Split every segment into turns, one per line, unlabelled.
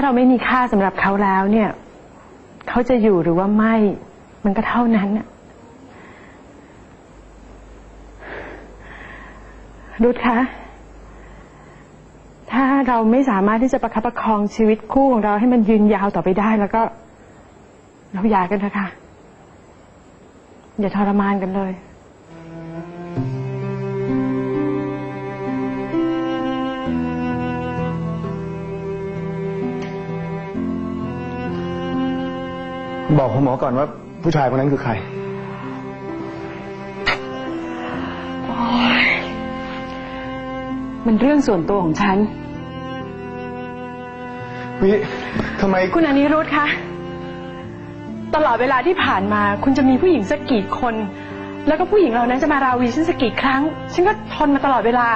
าเราไม่มีค่าสำหรับเขาแล้วเนี่ย เขาจะอยู่หรือว่าไม่ มันก็เท่านั้นน่ะรุดคะ ถ้าเราไม่สามารถที่จะประคับประคองชีวิตคู่ของเราให้มันยืนยาวต่อไปได้แล้วก็ เราหย่ากันเถอะค่ะ อย่าทรมานกันเลย
บอกคุณหมอก่อนว่าผู้ชายคนนั้นคือใคร
มันเรื่องส่วนตัวของฉัน
วิทำไม
คุณอนิรุธคะ ตลอดเวลาที่ผ่านมาคุณจะมีผู้หญิงสักกี่คน แล้วก็ผู้หญิงเหล่านั้นจะมาราวีฉันสักกี่ครั้ง ฉันก็ทนมาตลอดเวลา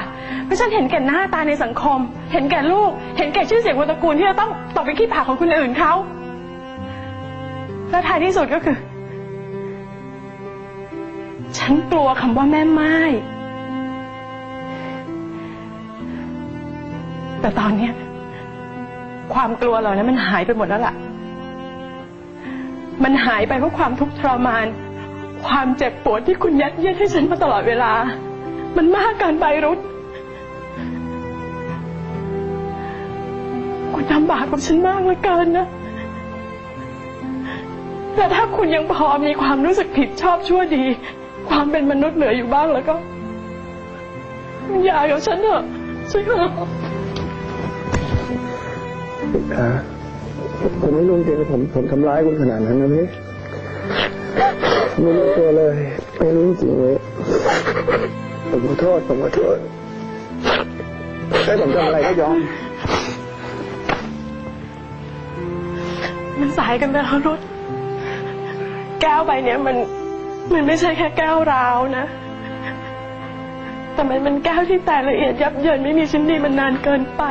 เพราะฉันเห็นแก่หน้าตาในสังคม เห็นแก่ลูก เห็นแก่ชื่อเสียงวงตระกูลที่จะต้องตกเป็นขี้ผาของคนอื่นเขา และท้ายที่สุดก็คือ ฉันกลัวคำว่าแม่ไม้แต่ตอนเนี้ยความกลัวเหล่านั้นมันหายไปหมดแล้วล่ะ มันหายไปเพราะความทุกข์ทรมาน ความเจ็บปวดที่คุณยัดเยียดให้ฉันมาตลอดเวลา มันมากเกินไปรุธคุณทำบาปกับฉันมากเหลือเกินนะ แต่ถ้าคุณยังพอมีความรู้สึกผิดชอบชั่วดี ความเป็นมนุษย์เหลืออยู่บ้างแล้วก็อย่ากับฉันเถอะช่วยเถอะ
ฮะผมไม่รู้จริงๆผมผมทำร้ายคุณขนาดนั้นนะพี่ไม่รู้ตัวเลย ไม่รู้จริงๆเลยผมขอโทษผมขอโทษให้ผมทำอะไรก็ยอม
มันสายกันไปแล้วรุด แก้วใบเนี้ยมันมันไม่ใช่แค่แก้วราวนะ แต่มันเป็นแก้วที่แตกละเอียดยับเยินไม่มีชิ้นดีมันนานเกินไป